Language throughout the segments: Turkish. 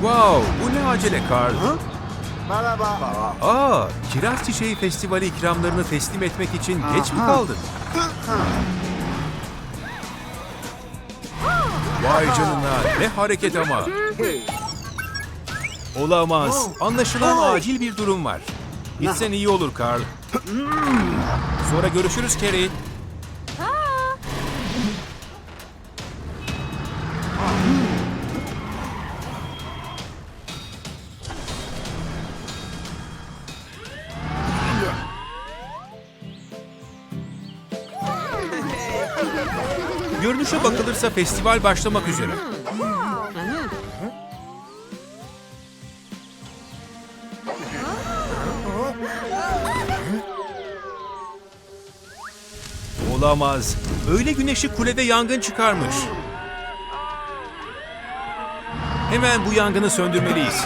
Wow, bu ne acele Carl? Merhaba. Aa, Kiraz Çiçeği Festivali ikramlarını teslim etmek için geç mi kaldın? Vay canına, ne hareket ama. Olamaz. Anlaşılan acil bir durum var. Gitsen iyi olur Carl. Sonra görüşürüz Kerry. Bakılırsa festival başlamak üzere. Olamaz. Öyle güneşi kulede yangın çıkarmış. Hemen bu yangını söndürmeliyiz.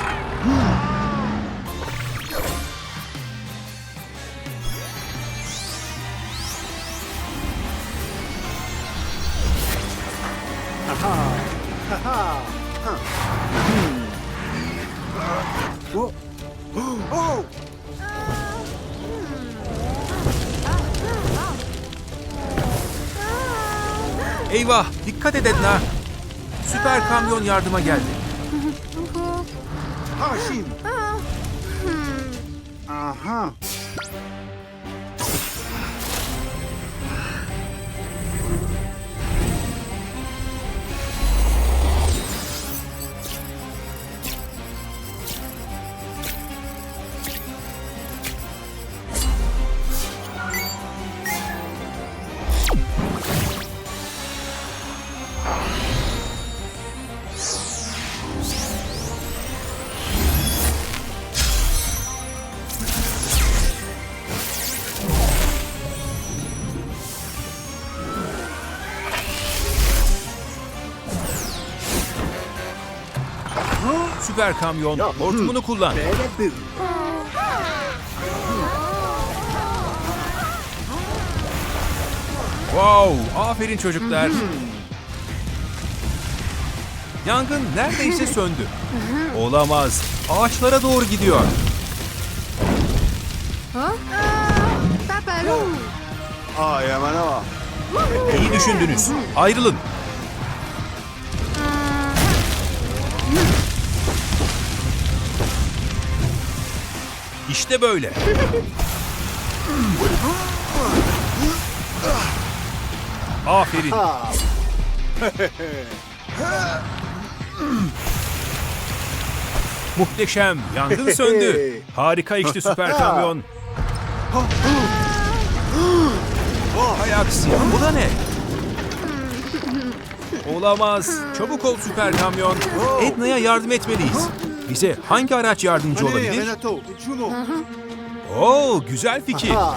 Dikkat et Edna! Süper kamyon yardıma geldi. Haşim. Aha. Süper kamyon, hortumunu kullan. Wow! Aferin çocuklar. Yangın neredeyse söndü. Olamaz. Ağaçlara doğru gidiyor. İyi düşündünüz. Ayrılın. İşte böyle. Aferin. Muhteşem. Yangın söndü. Harika işte süper kamyon. Hay aksi. Bu da ne? Olamaz. Çabuk ol süper kamyon. Edna'ya yardım etmeliyiz. Bize hangi araç yardımcı Hadi olabilir? Oo, güzel fikir. Ha.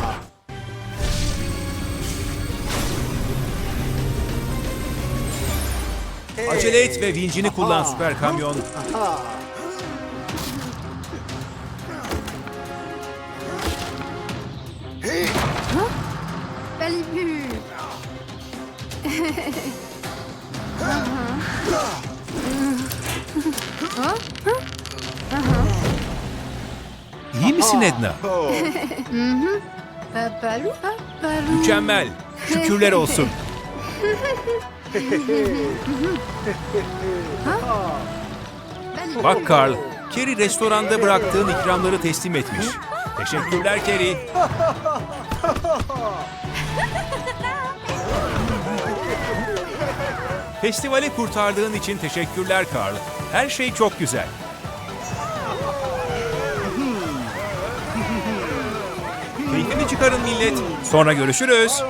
Acele et ve vincini kullan süper kamyon. Misin Edna? Mükemmel. Şükürler olsun. Bak Carl, Kerry restoranda bıraktığın ikramları teslim etmiş. Teşekkürler Kerry. Festivali kurtardığın için teşekkürler Carl. Her şey çok güzel. Çıkarın millet. Sonra görüşürüz.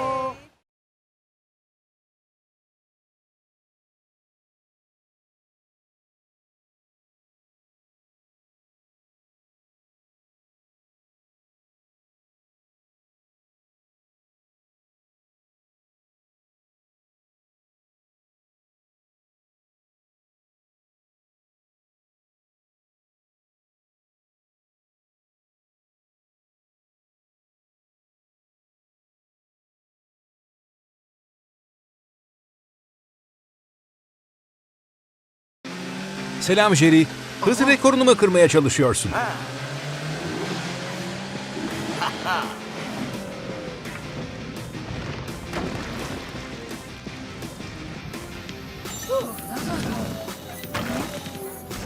Selam Jerry. Hız rekorunu mu kırmaya çalışıyorsun?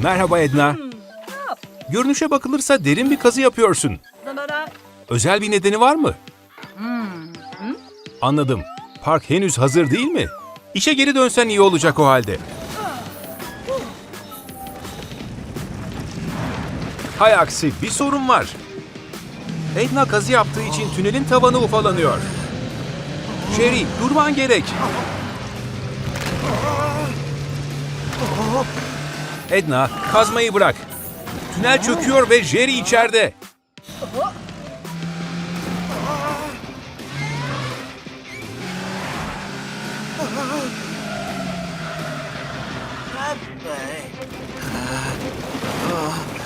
Merhaba Edna. Görünüşe bakılırsa derin bir kazı yapıyorsun. Özel bir nedeni var mı? Anladım. Park henüz hazır değil mi? İşe geri dönsen iyi olacak o halde. Hay aksi bir sorun var. Edna kazı yaptığı için tünelin tavanı ufalanıyor. Jerry durman gerek. Edna kazmayı bırak. Tünel çöküyor ve Jerry içeride.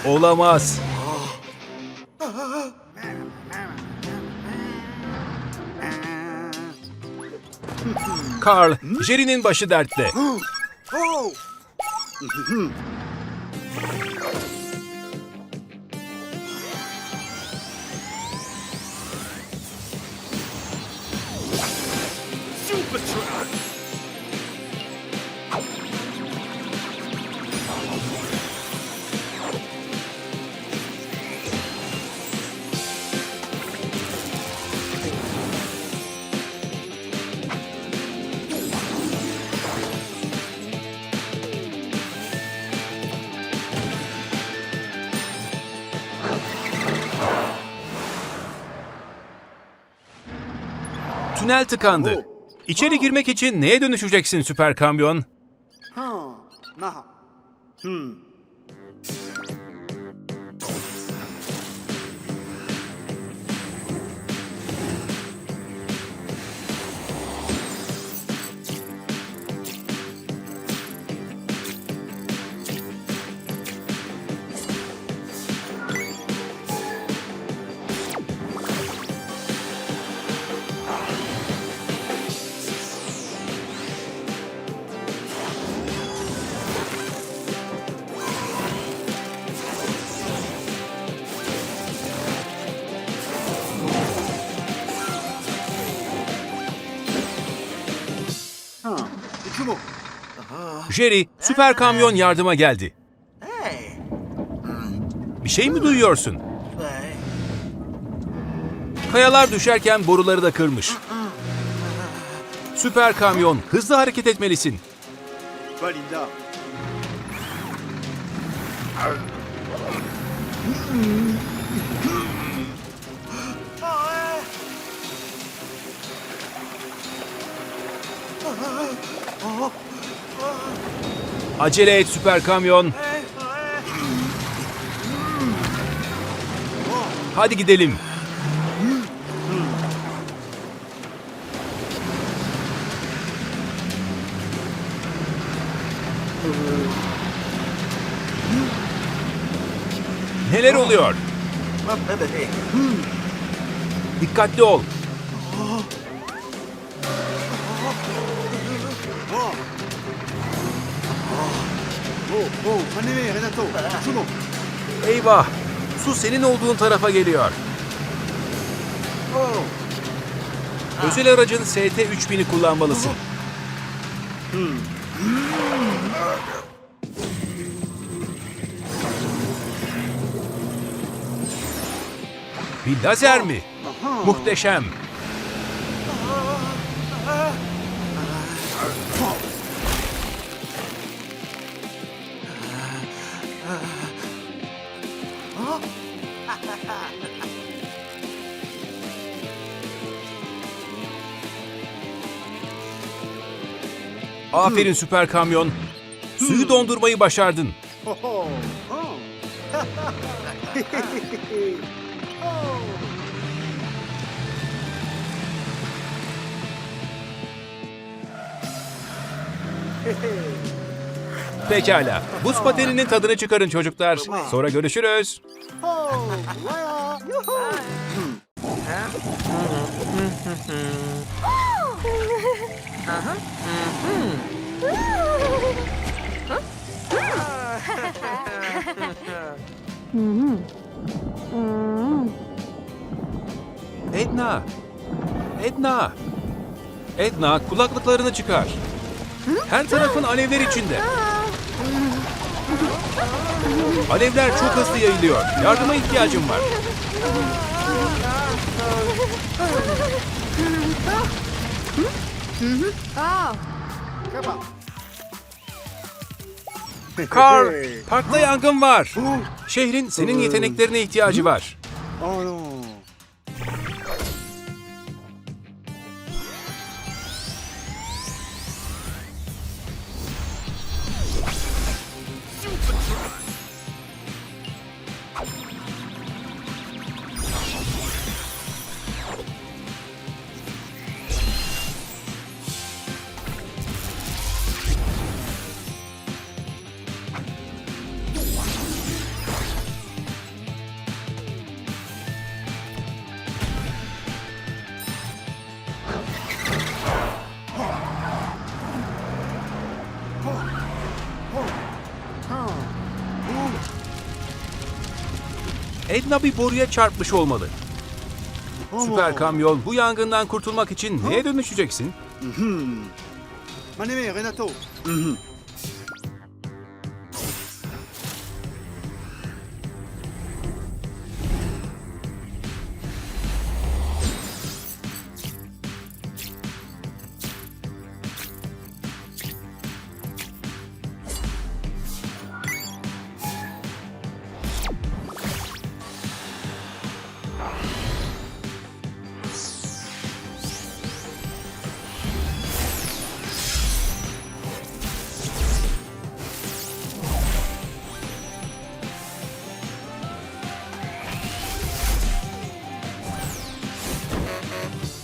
Olamaz. Carl, Jerry'nin başı dertte. Tünel tıkandı. İçeri girmek için neye dönüşeceksin süper kamyon? Hmm. Jerry, süper kamyon yardıma geldi. Bir şey mi duyuyorsun? Kayalar düşerken boruları da kırmış. Süper kamyon, hızlı hareket etmelisin. Acele et süper kamyon. Hadi gidelim. Neler oluyor? Dikkatli ol. Oh, oh, anneme Renato. İki mu. Eyvah! Su senin olduğun tarafa geliyor. Oh. Özel aracın ST-3000'i kullanmalısın. Bir lazer mi? Muhteşem. Aferin süper kamyon. Suyu dondurmayı başardın. Pekala. Buz pateninin tadını çıkarın çocuklar. Sonra görüşürüz. Oh. Edna! Edna! Edna kulaklıklarını çıkar. Her tarafın alevler içinde. Alevler çok hızlı yayılıyor. Yardıma ihtiyacım var. Ah, Carl, parkta yangın var. Şehrin senin yeteneklerine ihtiyacı var. Oh non. Edna bir boruya çarpmış olmalı. Süper kamyon bu yangından kurtulmak için neye dönüşeceksin? Maneme, Renato.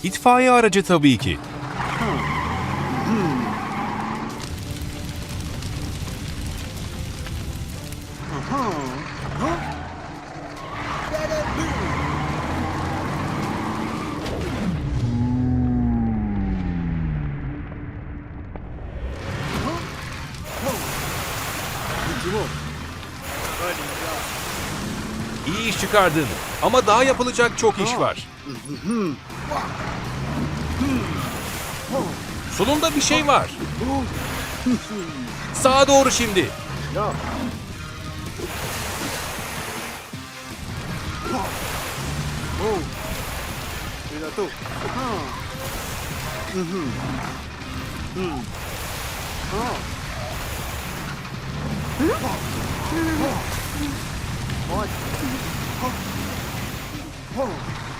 İtfaiye aracı tabii ki. İyi iş çıkardın. Ama daha yapılacak çok iş var. Solunda bir şey var. Sağa doğru şimdi.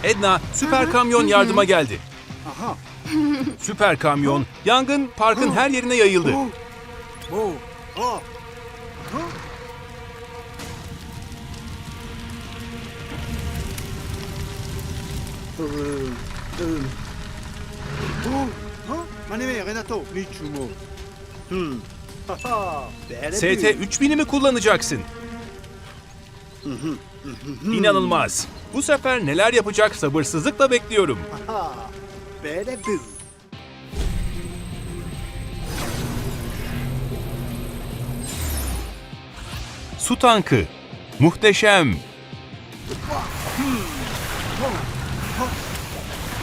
Edna, süper kamyon yardıma geldi. Aha. Süper kamyon, yangın parkın her yerine yayıldı. Renato, Michumo. Hmm. ST büyük. 3000'i mi kullanacaksın? İnanılmaz. Bu sefer neler yapacak sabırsızlıkla bekliyorum. Bere büyük. Su tankı. Muhteşem.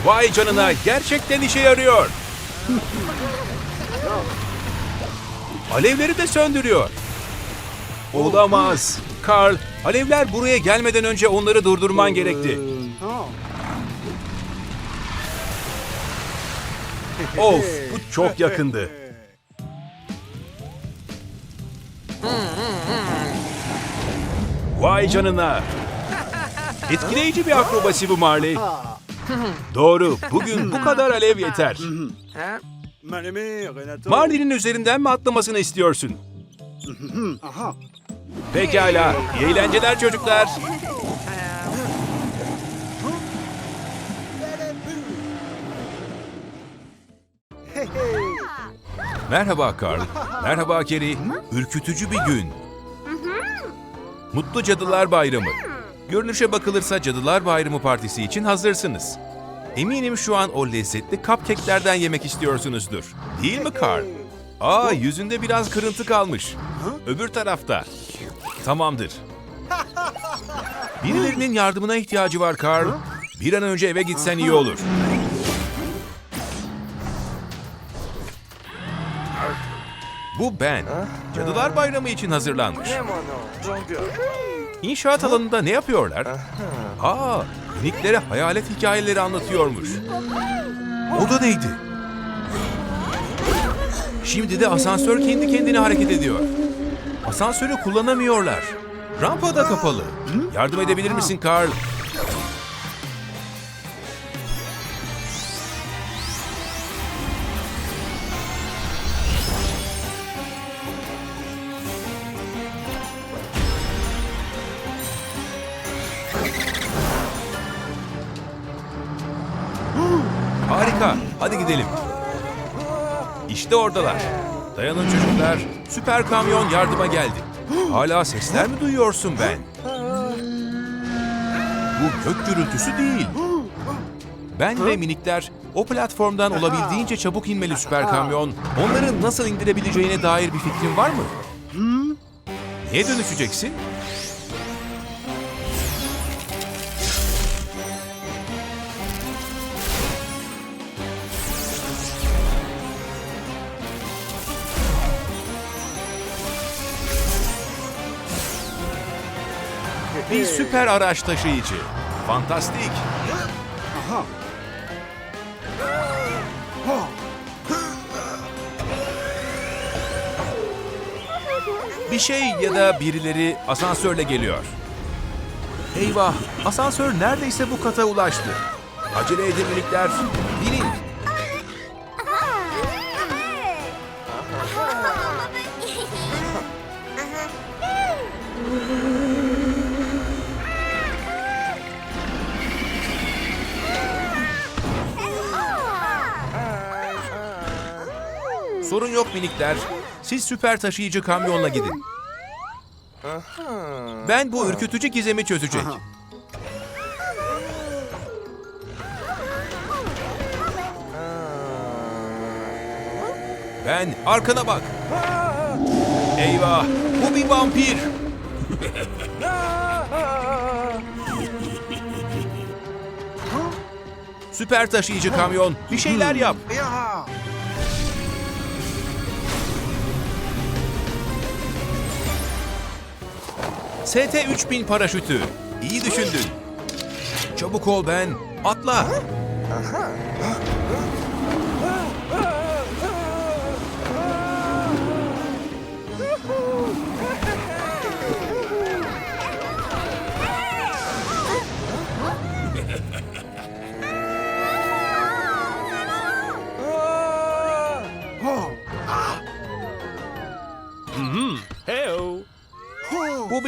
Vay canına gerçekten işe yarıyor. Alevleri de söndürüyor. Olamaz. Carl, alevler buraya gelmeden önce onları durdurman gerekti. Of, bu çok yakındı. Vay canına. Etkileyici bir akrobasi bu Marley. Doğru, bugün bu kadar alev yeter. Marley'nin üzerinden mi atlamasını istiyorsun? Aha. Pekala, iyi eğlenceler çocuklar. Merhaba Carl. Merhaba Kerry. Ürkütücü bir gün. Mutlu Cadılar Bayramı. Görünüşe bakılırsa Cadılar Bayramı partisi için hazırsınız. Eminim şu an o lezzetli cupcake'lerden yemek istiyorsunuzdur. Değil mi Carl? Aa yüzünde biraz kırıntı kalmış. Öbür tarafta. Tamamdır. Birilerinin yardımına ihtiyacı var Carl. Bir an önce eve gitsen iyi olur. Bu Ben. Cadılar Bayramı için hazırlanmış. İnşaat alanında ne yapıyorlar? Aa, miniklere hayalet hikayeleri anlatıyormuş. O da neydi? Şimdi de asansör kendi kendine hareket ediyor. Asansörü kullanamıyorlar. Rampa da kapalı. Yardım edebilir misin Carl? Oradalar. Dayanın çocuklar. Süper kamyon yardıma geldi. Hala sesler mi duyuyorsun ben? Bu gök gürültüsü değil. Ben ve minikler o platformdan olabildiğince çabuk inmeli süper kamyon. Onları nasıl indirebileceğine dair bir fikrin var mı? Neye dönüşeceksin? Bir süper araç taşıyıcı. Fantastik. Bir şey ya da birileri asansörle geliyor. Eyvah, asansör neredeyse bu kata ulaştı. Acele edin minikler, Sorun yok minikler. Siz süper taşıyıcı kamyonla gidin. Ben bu ürkütücü gizemi çözecek. Ben arkana bak. Eyvah, bu bir vampir. Süper taşıyıcı kamyon, bir şeyler yap. ST-3000 paraşütü. İyi düşündün. Çabuk ol ben. Atla.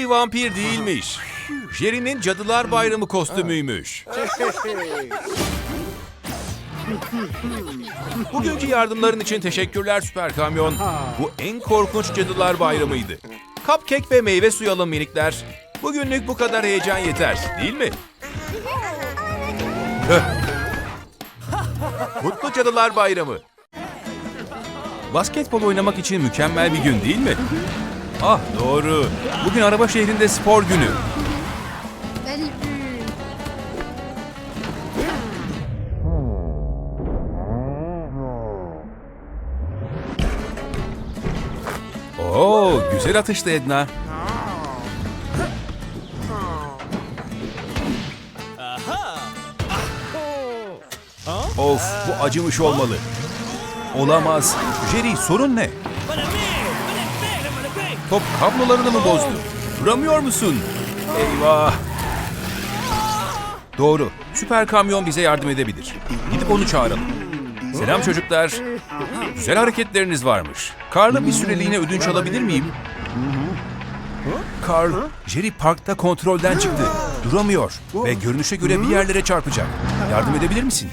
Bir vampir değilmiş. Jerry'nin Cadılar Bayramı kostümüymüş. Bugünkü yardımların için teşekkürler Süper Kamyon. Bu en korkunç Cadılar Bayramı'ydı. Cupcake ve meyve suyu alın minikler. Bugünlük bu kadar heyecan yeter, değil mi? Mutlu Cadılar Bayramı. Basketbol oynamak için mükemmel bir gün değil mi? Ah doğru. Bugün araba şehrinde spor günü. Oo, güzel atıştı Edna. Of, bu acımış olmalı. Olamaz. Jerry, sorun ne? Top kablolarını mı bozdu? Duramıyor musun? Eyvah. Doğru. Süper kamyon bize yardım edebilir. Gidip onu çağıralım. Selam çocuklar. Güzel hareketleriniz varmış. Karl'a bir süreliğine ödünç alabilir miyim? Karl, Jerry parkta kontrolden çıktı. Duramıyor ve görünüşe göre bir yerlere çarpacak. Yardım edebilir misin?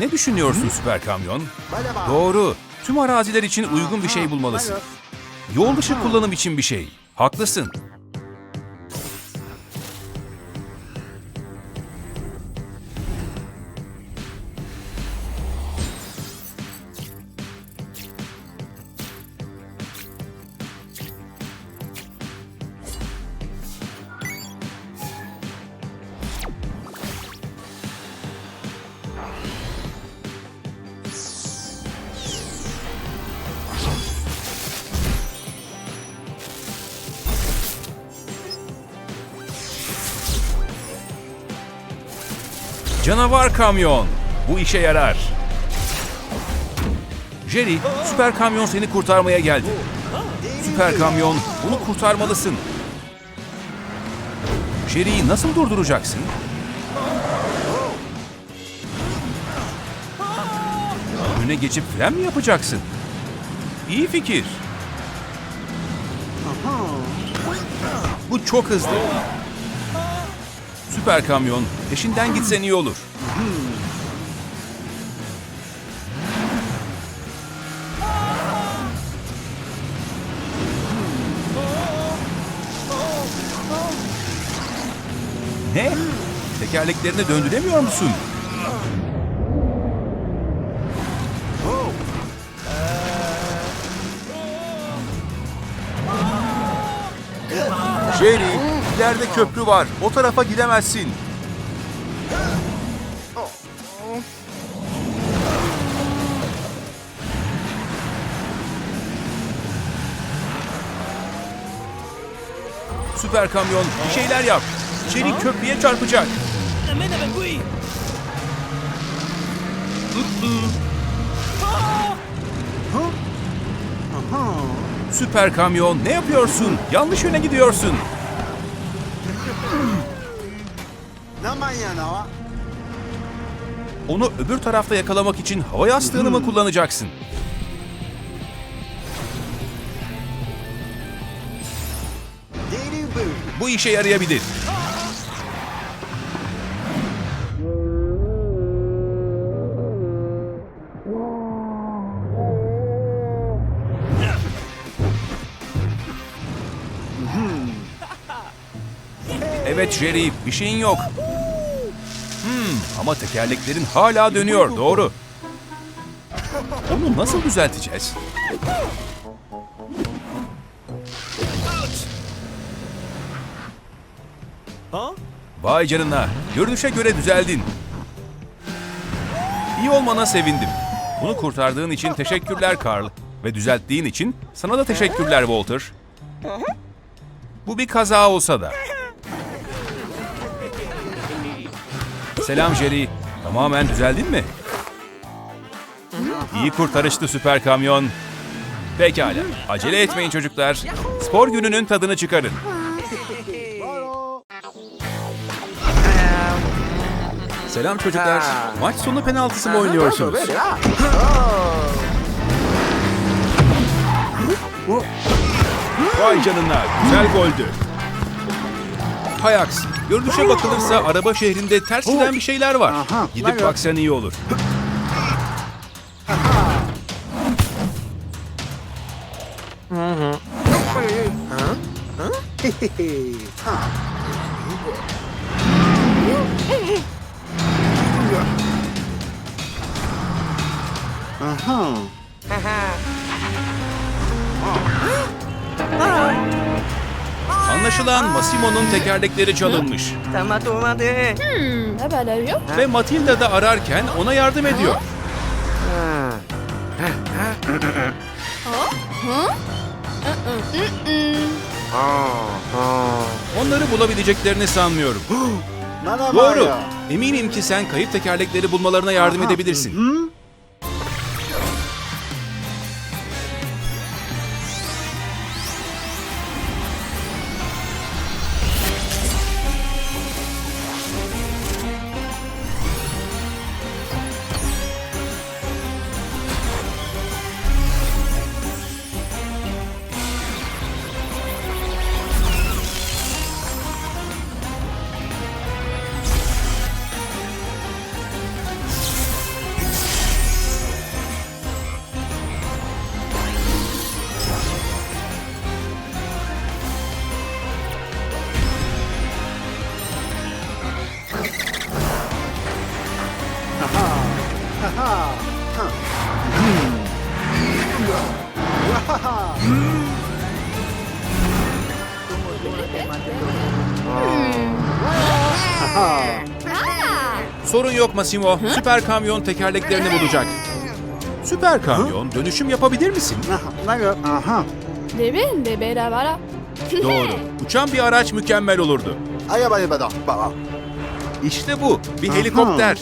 Ne düşünüyorsun süper kamyon? Doğru. Tüm araziler için uygun bir şey bulmalısın. Yol dışı kullanım için bir şey. Haklısın. Canavar kamyon. Bu işe yarar. Jerry, süper kamyon seni kurtarmaya geldi. Süper kamyon, bunu kurtarmalısın. Jerry'i nasıl durduracaksın? Önüne geçip fren mi yapacaksın? İyi fikir. Bu çok hızlı. Süper kamyon, peşinden gitsen iyi olur. Ne? Tekerleklerini döndüremiyor musun? Jerry, ileride köprü var. O tarafa gidemezsin. Süper kamyon, bir şeyler yap. Jerry köprüye çarpacak. Süper kamyon, ne yapıyorsun? Yanlış yöne gidiyorsun. Onu öbür tarafta yakalamak için hava yastığını mı kullanacaksın? Bu işe yarayabilir. Evet Jerry, bir şeyin yok. Hmm, ama tekerleklerin hala dönüyor, doğru. Onu nasıl düzelteceğiz? Vay canına, görünüşe göre düzeldin. İyi olmana sevindim. Bunu kurtardığın için teşekkürler Carl. Ve düzelttiğin için sana da teşekkürler Walter. Bu bir kaza olsa da. Selam Jerry. Tamamen düzeldin mi? İyi kurtarıştı süper kamyon. Pekala. Acele etmeyin çocuklar. Spor gününün tadını çıkarın. Selam çocuklar. Maç sonu penaltısı mı oynuyorsunuz? Vay canına, güzel goldü. Hay görünüşe bakılırsa araba şehrinde ters giden bir şeyler var. Gidip baksan iyi olur. Anlaşılan Massimo'nun tekerlekleri çalınmış. Hmm, haberler yok. Ve Matilda da ararken ona yardım ediyor. Onları bulabileceklerini sanmıyorum. Doğru. Eminim ki sen kayıp tekerlekleri bulmalarına yardım edebilirsin. yok Massimo. Süper kamyon tekerleklerini bulacak. Süper kamyon dönüşüm yapabilir misin? Aha. Deben de berabara. Doğru. Uçan bir araç mükemmel olurdu. Ayaba yabada. İşte bu. Bir helikopter.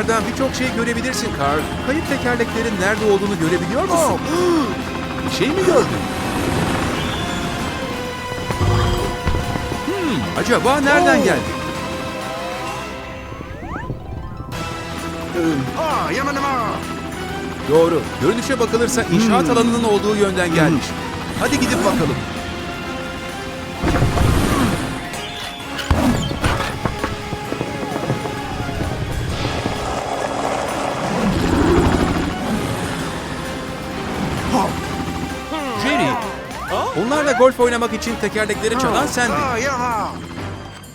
Kardan birçok şey görebilirsin Kar. Kayıp tekerleklerin nerede olduğunu görebiliyor musun? Oh! Bir şey mi gördün? Hmm, acaba nereden oh! geldi? Hmm. Doğru. Görünüşe bakılırsa inşaat hmm. alanının olduğu yönden gelmiş. Hmm. Hadi gidip bakalım. Golf oynamak için tekerlekleri çalan sendin.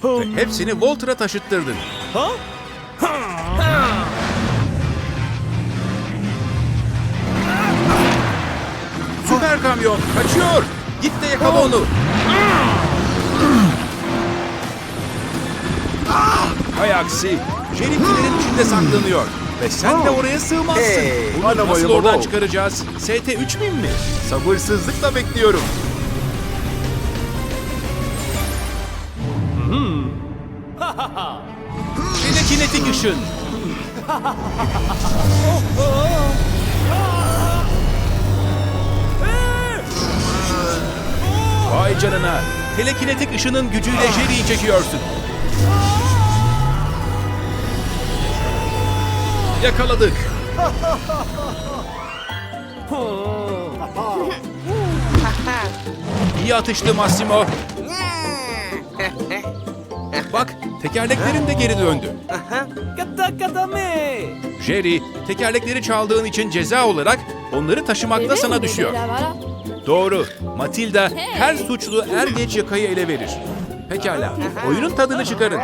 Ve hepsini Walter'a taşıttırdın. Süper kamyon kaçıyor. Git de yakala onu. Hay aksi. Tünelin içinde saklanıyor. Ve sen de oraya sığmazsın. Hey, Bunu nasıl oradan baba. çıkaracağız? ST-3000 mi? Sabırsızlıkla bekliyorum. Telekinetik ışın. Vay canına. Telekinetik ışının gücüyle Jerry'i çekiyorsun. Yakaladık. İyi atıştı Massimo. Bak, tekerleklerin de geri döndü. Jerry, tekerlekleri çaldığın için ceza olarak onları taşımakta sana düşüyor. Doğru. Matilda her suçlu er geç yakayı ele verir. Pekala. Oyunun tadını çıkarın.